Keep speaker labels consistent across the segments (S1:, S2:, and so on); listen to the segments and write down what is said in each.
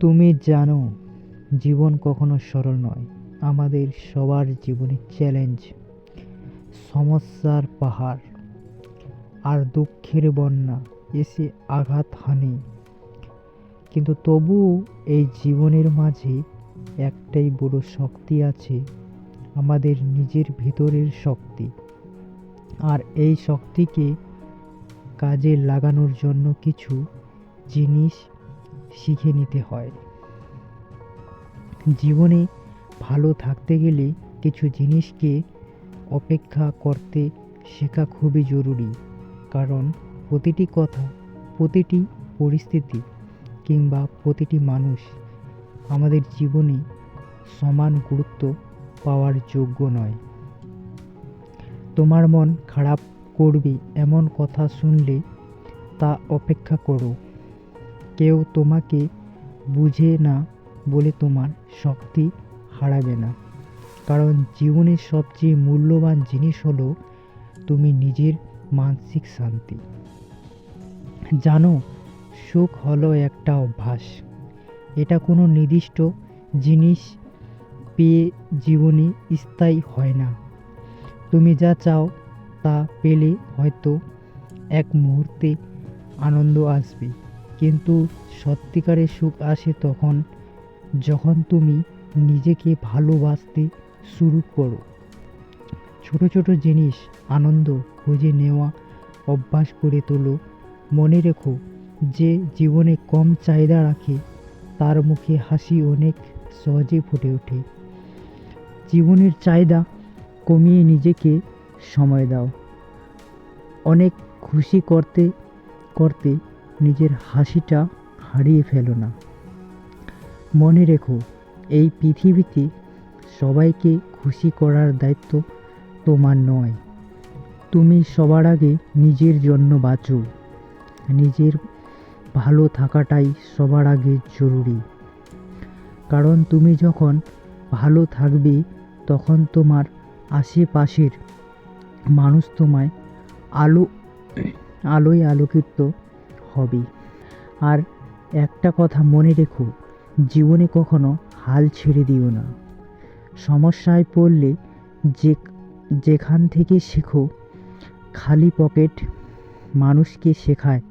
S1: তুমি জানো, জীবন কখনো সরল নয়। আমাদের সবার জীবনে চ্যালেঞ্জ সমস্যার পাহাড় আর দুঃখের বন্যা, এসে আঘাত হানে। কিন্তু তবুও এই জীবনের মাঝে একটাই বড় শক্তি আছে, আমাদের নিজের ভিতরের শক্তি। আর এই শক্তিকে কাজে লাগানোর জন্য কিছু জিনিস শিখে নিতে হয়। জীবনে ভালো থাকতে গেলে কিছু জিনিসকে অপেক্ষা করতে শেখা খুবই জরুরি। কারণ প্রতিটি কথা, প্রতিটি পরিস্থিতি কিংবা প্রতিটি মানুষ আমাদের জীবনে সমান গুরুত্ব পাওয়ার যোগ্য নয়। তোমার মন খারাপ করবে এমন কথা শুনলে তা অপেক্ষা করো। কেউ তোমাকে বুঝে না বলে তোমার শক্তি হারাবে না। কারণ জীবনের সবচেয়ে মূল্যবান জিনিস হলো তুমি নিজের মানসিক শান্তি। জানো, সুখ হলো একটা অভ্যাস। এটা কোনো নির্দিষ্ট জিনিস পেয়ে জীবনে স্থায়ী হয় না। তুমি যা চাও তা পেলে হয়তো এক মুহূর্তে আনন্দ আসবে। কিন্তু সত্যিকারের সুখ আসে তখন যখন তুমি নিজেকে ভালোবাসতে শুরু করো। ছোট ছোট জিনিস আনন্দ খুঁজে নেওয়া, অভ্যাস করে তোলো। মনে রেখো যে জীবনে কম চাহিদা রাখে, তার মুখে হাসি অনেক সহজে ফুটে ওঠে। জীবনের চাহিদা কমিয়ে নিজেকে সময় দাও। অনেক খুশি করতে করতে নিজের হাসিটা হারিয়ে ফেলো না। মনে রেখো, এই পৃথিবীতে সবাইকে খুশি করার দায়িত্ব তোমার নয়। তুমি সবার আগে নিজের জন্য বাঁচো। নিজের ভালো থাকাটাই সবার আগে জরুরি। কারণ তুমি যখন ভালো থাকবে, তখন তোমার আশেপাশের মানুষ তোমায় আলো, আলোয় আলোকিত হবে। আর একটা কথা মনে রেখো, জীবনে কখনো হাল ছেড়ে দিও না। সমস্যায় পড়লে যে, যেখান থেকে শেখো, খালি পকেট মানুষকে শেখায়,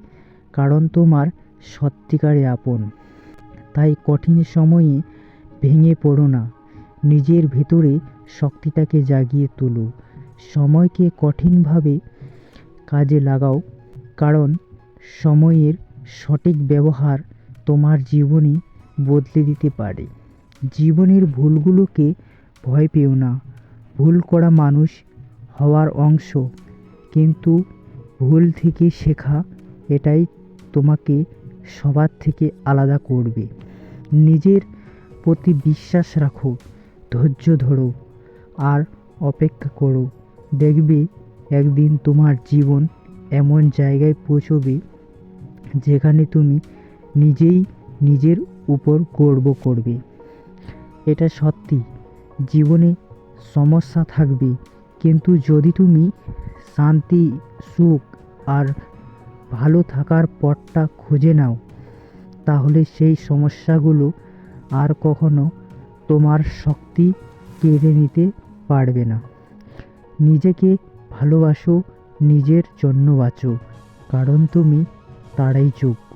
S1: কারণ তোমার সত্যিকারে আপন। তাই কঠিন সময়ে ভেঙে পড়ো না, নিজের ভেতরে শক্তিটাকে জাগিয়ে তোলো। সময়কে কঠিনভাবে কাজে লাগাও, কারণ সময়ের সঠিক ব্যবহার তোমার জীবনে বদলে দিতে পারে। জীবনের ভুলগুলোকে ভয় পেও না। ভুল করা মানুষ হওয়ার অংশ। কিন্তু ভুল থেকে শেখা এটাই তোমাকে সবার থেকে আলাদা করবে। নিজের প্রতি বিশ্বাস রাখো, ধৈর্য ধরো আর অপেক্ষা করো। দেখবে একদিন তোমার জীবন এমন জায়গায় পৌঁছবে যেখানে তুমি নিজেই নিজের উপর গর্ব করবে। এটা সত্যি। জীবনে সমস্যা থাকবে। কিন্তু যদি তুমি শান্তি, সুখ আর ভালো থাকার পথটা খুঁজে নাও, তাহলে সেই সমস্যাগুলো আর কখনো তোমার শক্তি কেড়ে নিতে পারবে না। নিজেকে ভালোবাসো, নিজের জন্য বাঁচো। কারণ তুমি তারাই যোগ্য।